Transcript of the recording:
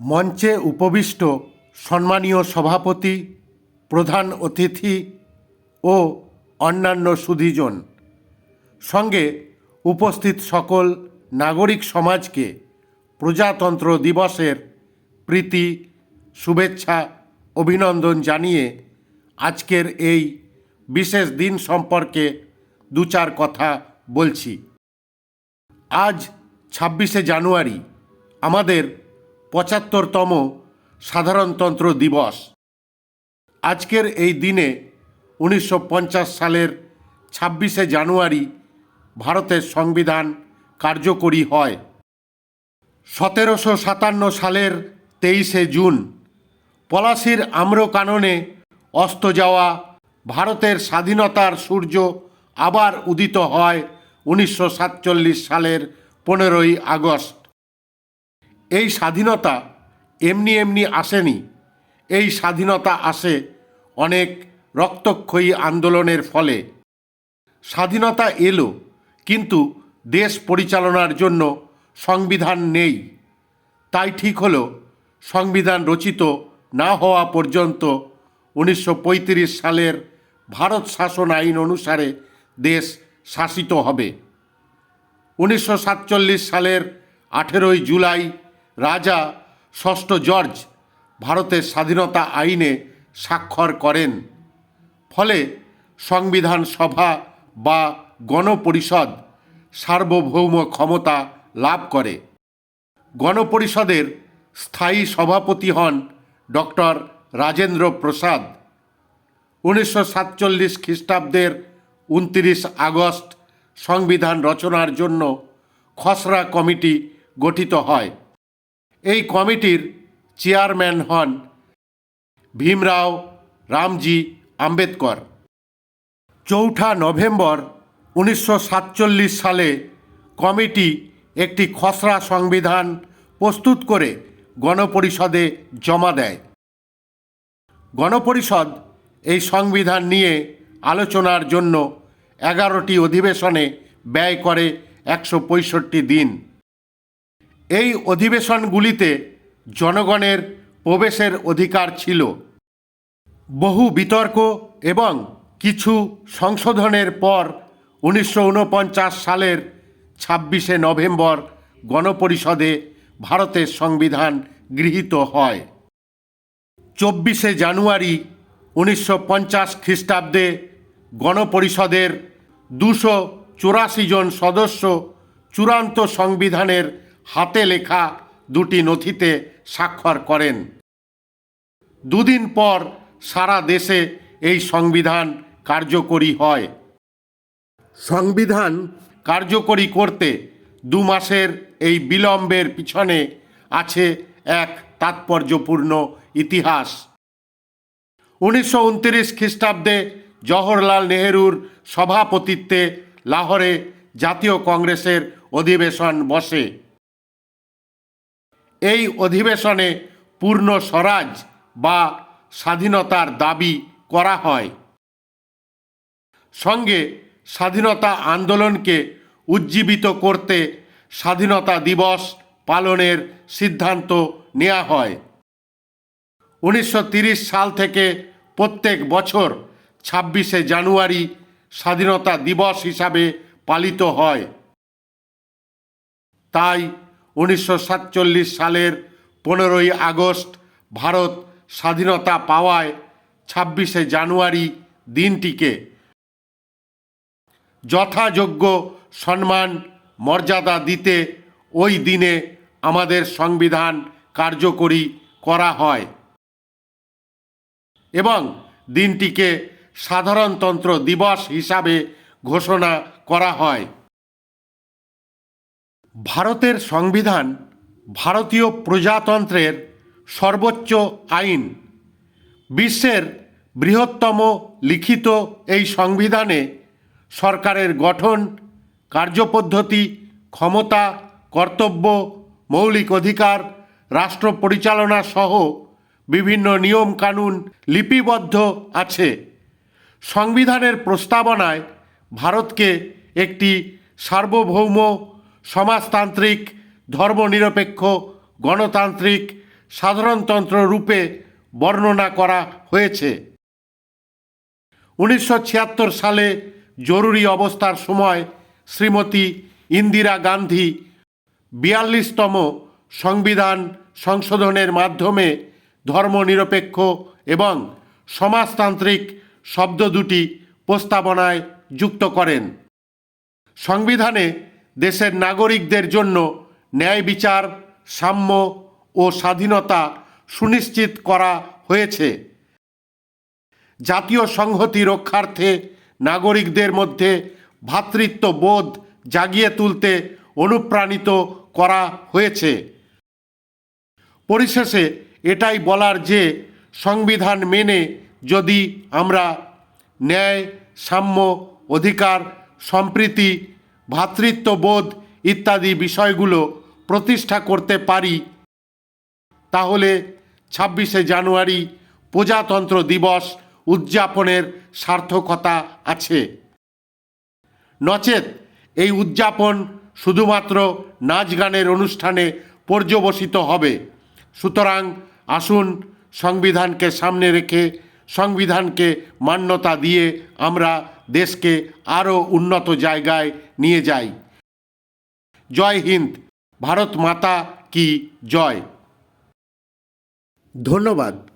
মঞ্চে উপবিষ্ট সম্মানীয় সভাপতি, প্রধান অতিথি ও অন্যান্য সুধীজন। সঙ্গে উপস্থিত সকল নাগরিক সমাজকে প্রজাতন্ত্র দিবসের প্রীতি, শুভেচ্ছা, অভিনন্দন জানিয়ে আজকের এই বিশেষ দিন সম্পর্কে দু চার কথা বলছি। আজ ছাব্বিশে জানুয়ারি, আমাদের পঁচাত্তরতম সাধারণতন্ত্র দিবস। আজকের এই দিনে উনিশশো পঞ্চাশ সালের ছাব্বিশে জানুয়ারি ভারতের সংবিধান কার্যকরী হয়। সতেরোশো সাতান্ন সালের তেইশে জুন পলাশির আম্রকাননে অস্ত যাওয়া ভারতের স্বাধীনতার সূর্য আবার উদিত হয় উনিশশো সাতচল্লিশ সালের পনেরোই আগস্ট। এই স্বাধীনতা এমনি এমনি আসেনি। এই স্বাধীনতা আসে অনেক রক্তক্ষয়ী আন্দোলনের ফলে। স্বাধীনতা এলো, কিন্তু দেশ পরিচালনার জন্য সংবিধান নেই। তাই ঠিক হলো, সংবিধান রচিত না হওয়া পর্যন্ত উনিশশো পঁয়ত্রিশ সালের ভারত শাসন আইন অনুসারে দেশ শাসিত হবে। উনিশশো সাতচল্লিশ সালের আঠেরোই জুলাই রাজা ষষ্ঠ জর্জ ভারতের স্বাধীনতা আইনে স্বাক্ষর করেন। ফলে সংবিধান সভা বা গণপরিষদ সার্বভৌম ক্ষমতা লাভ করে। গণপরিষদের স্থায়ী সভাপতি হন ডক্টর রাজেন্দ্র প্রসাদ। উনিশশো সাতচল্লিশ খ্রিস্টাব্দের উনত্রিশ আগস্ট সংবিধান রচনার জন্য খসড়া কমিটি গঠিত হয়। এই কমিটির চেয়ারম্যান হন ভীমরাও রামজি আম্বেদকর। চৌঠা নভেম্বর উনিশশো সাতচল্লিশ সালে কমিটি একটি খসড়া সংবিধান প্রস্তুত করে গণপরিষদে জমা দেয়। গণপরিষদ এই সংবিধান নিয়ে আলোচনার জন্য এগারোটি অধিবেশনে ব্যয় করে একশো পঁয়ষট্টি দিন। এই অধিবেশনগুলিতে জনগণের প্রবেশের অধিকার ছিল। বহু বিতর্ক এবং কিছু সংশোধনের পর উনিশশো ঊনপঞ্চাশ সালের ছাব্বিশে নভেম্বর গণপরিষদে ভারতের সংবিধান গৃহীত হয়। চব্বিশে জানুয়ারি উনিশশো পঞ্চাশ খ্রিস্টাব্দে গণপরিষদের দুশো চুরাশি জন সদস্য চূড়ান্ত সংবিধানের হাতে লেখা দুটি নথিতে স্বাক্ষর করেন। দুদিন পর সারা দেশে এই সংবিধান কার্যকরী হয়। সংবিধান কার্যকরী করতে দু মাসের এই বিলম্বের পিছনে আছে এক তাৎপর্যপূর্ণ ইতিহাস। উনিশশো উনত্রিশ খ্রিস্টাব্দে জওহরলাল নেহরুর সভাপতিত্বে লাহোরে জাতীয় কংগ্রেসের অধিবেশন বসে। এই অধিবেশনে পূর্ণ স্বরাজ বা স্বাধীনতার দাবি করা হয়। সঙ্গে স্বাধীনতা আন্দোলনকে উজ্জীবিত করতে স্বাধীনতা দিবস পালনের সিদ্ধান্ত নেওয়া হয়। উনিশশো সাল থেকে প্রত্যেক বছর ছাব্বিশে জানুয়ারি স্বাধীনতা দিবস হিসাবে পালিত হয়। তাই উনিশশো সাতচল্লিশ সালের পনেরোই আগস্ট ভারত স্বাধীনতা পাওয়ায় ছাব্বিশে জানুয়ারি দিনটিকে যথাযোগ্য সম্মান, মর্যাদা দিতে ওই দিনে আমাদের সংবিধান কার্যকরী করা হয় এবং দিনটিকে সাধারণতন্ত্র দিবস হিসাবে ঘোষণা করা হয়। ভারতের সংবিধান ভারতীয় প্রজাতন্ত্রের সর্বোচ্চ আইন। বিশ্বের বৃহত্তম লিখিত এই সংবিধানে সরকারের গঠন, কার্যপদ্ধতি, ক্ষমতা, কর্তব্য, মৌলিক অধিকার, রাষ্ট্র পরিচালনা সহ বিভিন্ন নিয়ম কানুন লিপিবদ্ধ আছে। সংবিধানের প্রস্তাবনায় ভারতকে একটি সার্বভৌম সমাজতান্ত্রিক, ধর্মনিরপেক্ষ, গণতান্ত্রিক, সাধারণতন্ত্র রূপে বর্ণনা করা হয়েছে। উনিশশো ছিয়াত্তর সালে জরুরি অবস্থার সময় শ্রীমতী ইন্দিরা গান্ধী বিয়াল্লিশতম সংবিধান সংশোধনের মাধ্যমে ধর্মনিরপেক্ষ এবং সমাজতান্ত্রিক শব্দ দুটি প্রস্তাবনায় যুক্ত করেন। সংবিধানে দেশের নাগরিকদের জন্য ন্যায় বিচার, সাম্য ও স্বাধীনতা সুনিশ্চিত করা হয়েছে। জাতীয় সংহতি রক্ষার্থে নাগরিকদের মধ্যে ভ্রাতৃত্ববোধ জাগিয়ে তুলতে অনুপ্রাণিত করা হয়েছে। পরিশেষে এটাই বলার যে সংবিধান মেনে যদি আমরা ন্যায়, সাম্য, অধিকার, সম্প্রীতি ভ্রাতৃত্ববোধ ইত্যাদি বিষয়গুলো প্রতিষ্ঠা করতে পারি, তাহলে ছাব্বিশে জানুয়ারি প্রজাতন্ত্র দিবস উদযাপনের সার্থকতা আছে। নচেত এই উদযাপন শুধুমাত্র নাচ গানের অনুষ্ঠানে পর্যবসিত হবে। সুতরাং আসুন সংবিধানকে সামনে রেখে, সংবিধানকে মান্যতা দিয়ে আমরা দেশকে আরও উন্নত জায়গায় নিয়ে যাই। জয় হিন্দ। ভারত মাতা কি জয়। ধন্যবাদ।